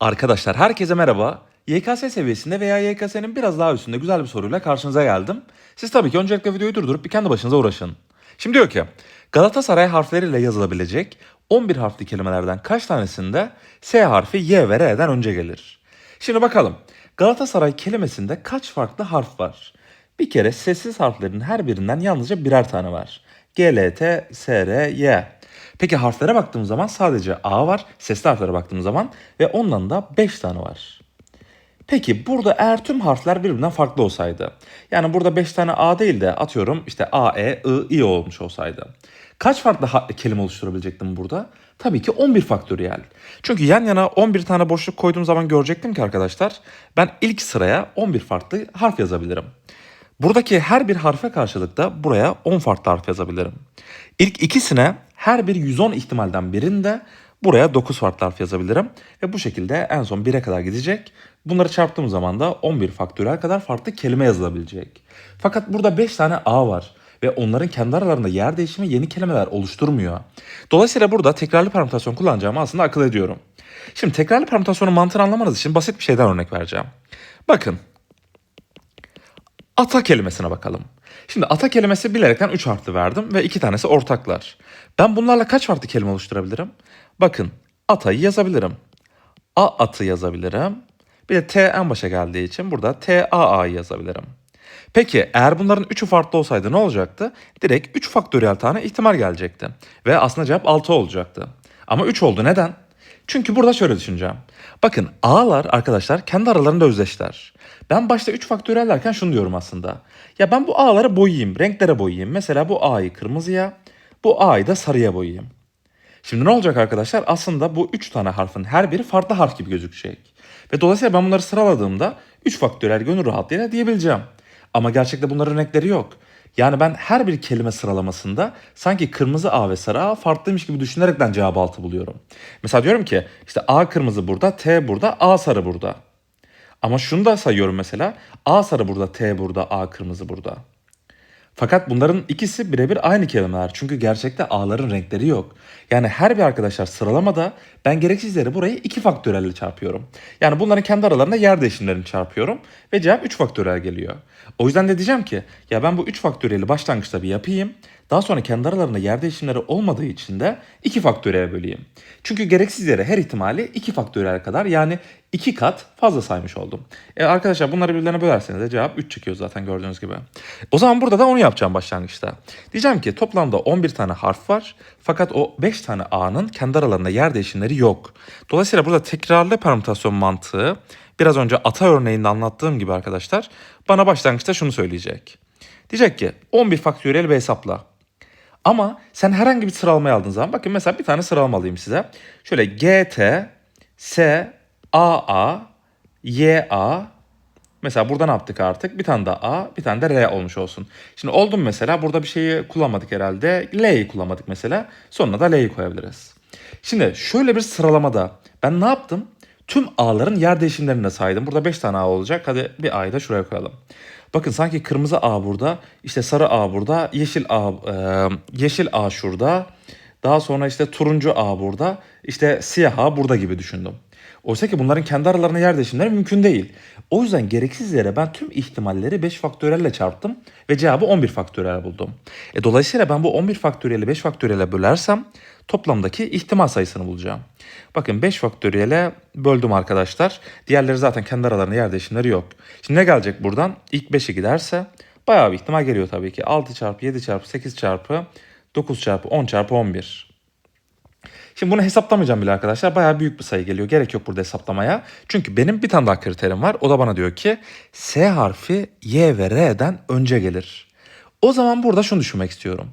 Arkadaşlar herkese merhaba. YKS seviyesinde veya YKS'nin biraz daha üstünde güzel bir soruyla karşınıza geldim. Siz tabii ki öncelikle videoyu durdurup bir kendi başınıza uğraşın. Şimdi diyor ki Galatasaray harfleriyle yazılabilecek 11 harfli kelimelerden kaç tanesinde S harfi Y ve R'den önce gelir? Şimdi bakalım Galatasaray kelimesinde kaç farklı harf var? Bir kere sessiz harflerin her birinden yalnızca birer tane var. G, L, T, S, R, Y. Peki harflere baktığımız zaman sadece A var. Sesli harflere baktığımız zaman ve ondan da 5 tane var. Peki burada eğer tüm harfler birbirinden farklı olsaydı. Yani burada 5 tane A değil de atıyorum işte A, E, I, I olmuş olsaydı. Kaç farklı kelime oluşturabilecektim burada? Tabii ki 11 faktöriyel. Çünkü yan yana 11 tane boşluk koyduğum zaman görecektim ki arkadaşlar ben ilk sıraya 11 farklı harf yazabilirim. Buradaki her bir harfe karşılık da buraya 10 farklı harf yazabilirim. İlk ikisine her bir 110 ihtimalden birinde buraya 9 farklı harf yazabilirim. Ve bu şekilde en son 1'e kadar gidecek. Bunları çarptığım zaman da 11 faktöriyel kadar farklı kelime yazılabilecek. Fakat burada 5 tane A var ve onların kendi aralarında yer değişimi yeni kelimeler oluşturmuyor. Dolayısıyla burada tekrarlı permütasyon kullanacağımı aslında akıl ediyorum. Şimdi tekrarlı permütasyonun mantığını anlamanız için basit bir şeyden örnek vereceğim. Bakın ata kelimesine bakalım. Şimdi ata kelimesi bilerekten 3 harfli verdim ve 2 tanesi ortaklar. Ben bunlarla kaç farklı kelime oluşturabilirim? Bakın atayı yazabilirim. A atı yazabilirim. Bir de T en başa geldiği için burada T A A'yı yazabilirim. Peki eğer bunların üçü farklı olsaydı ne olacaktı? Direkt 3 faktöriyel tane ihtimal gelecekti. Ve aslında cevap 6 olacaktı. Ama 3 oldu neden? Çünkü burada şöyle düşüneceğim. Bakın A'lar arkadaşlar kendi aralarında özdeşler. Ben başta 3 faktöriyel derken şunu diyorum aslında. Ya ben bu A'ları boyayayım, renklere boyayayım. Mesela bu A'yı kırmızıya, bu A'yı da sarıya boyayayım. Şimdi ne olacak arkadaşlar? Aslında bu 3 tane harfin her biri farklı harf gibi gözükecek. Ve dolayısıyla ben bunları sıraladığımda 3 faktöriyel gönül rahatlığıyla diyebileceğim. Ama gerçekte bunların renkleri yok. Yani ben her bir kelime sıralamasında sanki kırmızı A ve sarı A farklıymış gibi düşünerekten cevabı altı buluyorum. Mesela diyorum ki işte A kırmızı burada, T burada, A sarı burada. Ama şunu da sayıyorum mesela. A sarı burada, T burada, A kırmızı burada. Fakat bunların ikisi birebir aynı kelimeler. Çünkü gerçekte A'ların renkleri yok. Yani her bir arkadaşlar sıralamada ben gereksiz yere burayı iki faktörelle çarpıyorum. Yani bunların kendi aralarında yer değişimlerini çarpıyorum ve cevap 3 faktörel geliyor. O yüzden de diyeceğim ki ya ben bu 3 faktöriyeli başlangıçta bir yapayım. Daha sonra kendi aralarında yer değişimleri olmadığı için de 2 faktöriyel böleyim. Çünkü gereksiz yere her ihtimali 2 faktöriyel kadar yani 2 kat fazla saymış oldum. E arkadaşlar bunları birbirlerine bölerseniz de cevap 3 çıkıyor zaten gördüğünüz gibi. O zaman burada da onu yapacağım başlangıçta. Diyeceğim ki toplamda 11 tane harf var fakat o 5 tane A'nın kendi aralarında yer değişimleri yok. Dolayısıyla burada tekrarlı permütasyon mantığı biraz önce ata örneğinde anlattığım gibi arkadaşlar bana başlangıçta şunu söyleyecek. Diyecek ki 11 faktöriyel bir hesapla. Ama sen herhangi bir sıralamayı aldığın zaman bakın mesela bir tane sıralama alayım size. Şöyle G, T, S, A, A, Y, A. Mesela burada ne yaptık artık? Bir tane de A, bir tane de R olmuş olsun. Şimdi oldu mu mesela? Burada bir şeyi kullanmadık herhalde. L'yi kullanmadık mesela. Sonuna da L'yi koyabiliriz. Şimdi şöyle bir sıralamada ben ne yaptım? Tüm A'ların yer değişimlerine saydım. Burada 5 tane A olacak. Hadi bir A'yı da şuraya koyalım. Bakın sanki kırmızı A burada, işte sarı A burada, yeşil A, e, yeşil A şurada. Daha sonra işte turuncu A burada, işte siyah A burada gibi düşündüm. Oysa ki bunların kendi aralarında yer değişimleri mümkün değil. O yüzden gereksiz yere ben tüm ihtimalleri 5 faktörelle çarptım ve cevabı 11 faktörel buldum. E, dolayısıyla ben bu 11 faktöriyeli 5 faktöriyele bölersem toplamdaki ihtimal sayısını bulacağım. Bakın 5 faktöriyele böldüm arkadaşlar. Diğerleri zaten kendi aralarında yer değişimleri yok. Şimdi ne gelecek buradan? İlk 5'e giderse bayağı bir ihtimal geliyor tabii ki. 6 çarpı 7 çarpı 8 çarpı 9 çarpı 10 çarpı 11. Şimdi bunu hesaplamayacağım bile arkadaşlar. Bayağı büyük bir sayı geliyor. Gerek yok burada hesaplamaya. Çünkü benim bir tane daha kriterim var. O da bana diyor ki S harfi Y ve R'den önce gelir. O zaman burada şunu düşünmek istiyorum.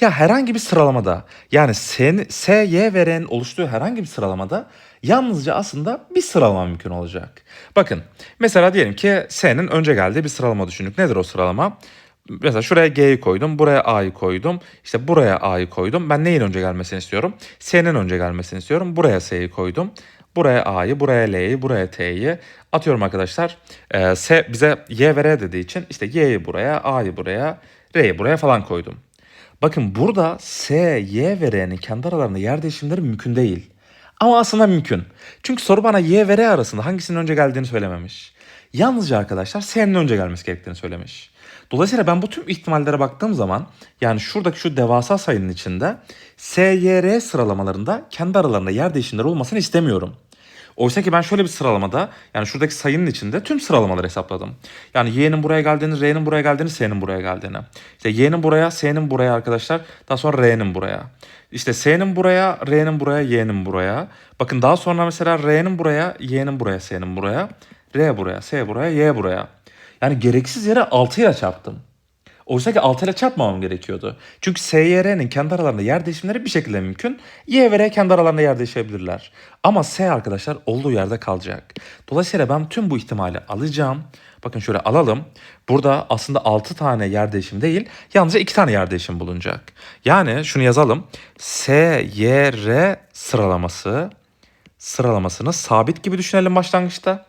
Ya herhangi bir sıralamada yani S, S Y ve R'nin oluştuğu herhangi bir sıralamada yalnızca aslında bir sıralama mümkün olacak. Bakın mesela diyelim ki S'nin önce geldiği bir sıralama düşündük. Nedir o sıralama? Mesela şuraya G'yi koydum, buraya A'yı koydum, işte buraya A'yı koydum. Ben neyin önce gelmesini istiyorum? S'nin önce gelmesini istiyorum. Buraya S'yi koydum. Buraya A'yı, buraya L'yi, buraya T'yi atıyorum arkadaşlar. Ee, S bize Y ve R dediği için işte Y'yi buraya, A'yı buraya, R'yi buraya falan koydum. Bakın burada S, Y ve R'nin kendi aralarında yer değişimleri mümkün değil. Ama aslında mümkün. Çünkü soru bana y ve r arasında hangisinin önce geldiğini söylememiş. Yalnızca arkadaşlar s'nin önce gelmesi gerektiğini söylemiş. Dolayısıyla ben bu tüm ihtimallere baktığım zaman yani şuradaki şu devasa sayının içinde S, Y, R sıralamalarında kendi aralarında yer değişimleri olmasını istemiyorum. Oysa ki ben şöyle bir sıralamada yani şuradaki sayının içinde tüm sıralamaları hesapladım. Yani y'nin buraya geldiğini, r'nin buraya geldiğini, s'nin buraya geldiğini. İşte y'nin buraya, s'nin buraya arkadaşlar. Daha sonra r'nin buraya. İşte s'nin buraya, r'nin buraya, y'nin buraya. Bakın daha sonra mesela r'nin buraya, y'nin buraya, s'nin buraya. R buraya, S buraya, Y buraya. Yani gereksiz yere 6 ile çarptım. Oysa ki 6 ile çarpmamam gerekiyordu. Çünkü S, Y, R'nin kendi aralarında yer değişimleri bir şekilde mümkün. Y ve R kendi aralarında yer değişebilirler. Ama S arkadaşlar olduğu yerde kalacak. Dolayısıyla ben tüm bu ihtimali alacağım. Bakın şöyle alalım. Burada aslında 6 tane yer değişimi değil, yalnızca 2 tane yer değişimi bulunacak. Yani şunu yazalım. S, Y, R sıralaması sıralamasını sabit gibi düşünelim başlangıçta.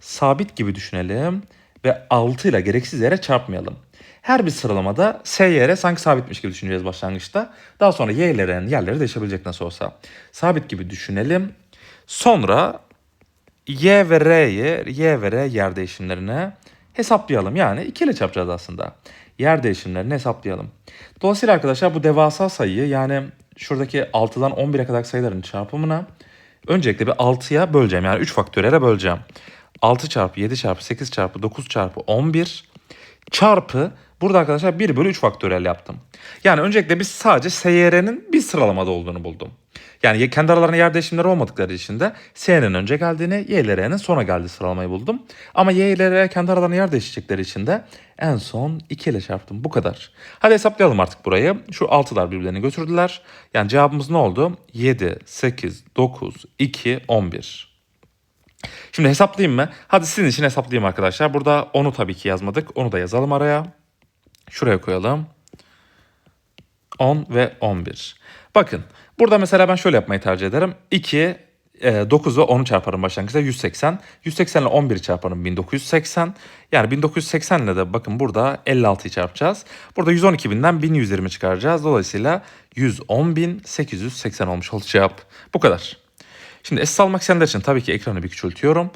Sabit gibi düşünelim ve 6 ile gereksiz yere çarpmayalım. Her bir sıralamada S yere sanki sabitmiş gibi düşüneceğiz başlangıçta. Daha sonra Y ile R'nin yerleri değişebilecek nasıl olsa. Sabit gibi düşünelim. Sonra Y ve R'yi, Y ve R yer değişimlerini hesaplayalım. Yani 2 ile çarpacağız aslında. Yer değişimlerini hesaplayalım. Dolayısıyla arkadaşlar bu devasa sayıyı yani şuradaki 6'dan 11'e kadar sayıların çarpımına öncelikle bir 6'ya böleceğim. Yani 3 faktöriyele böleceğim. 6 çarpı 7 çarpı 8 çarpı 9 çarpı 11 çarpı burada arkadaşlar 1 bölü 3 faktöriyel yaptım. Yani öncelikle biz sadece SYR'nin bir sıralamada olduğunu buldum. Yani kendi aralarında yer değişimleri olmadıkları için de S'nin önce geldiğini, Y ile R'nin sonra geldiği sıralamayı buldum. Ama Y ile R kendi aralarında yer değişecekleri için de en son 2 ile çarptım. Bu kadar. Hadi hesaplayalım artık burayı. Şu 6'lar birbirlerini götürdüler. Yani cevabımız ne oldu? 7, 8, 9, 2, 11. Şimdi hesaplayayım mı? Hadi sizin için hesaplayayım arkadaşlar. Burada 10'u tabii ki yazmadık. Onu da yazalım araya. Şuraya koyalım. 10 ve 11. Bakın burada mesela ben şöyle yapmayı tercih ederim. 2, 9 ve 10'u çarparım başlangıçta 180. 180 ile 11'i çarparım 1980. Yani 1980 ile de bakın burada 56'yı çarpacağız. Burada 112 binden 1120 çıkaracağız. Dolayısıyla 110.880 olmuş olacak. Bu kadar. Şimdi esas almak isteyenler için tabii ki ekranı bir küçültüyorum.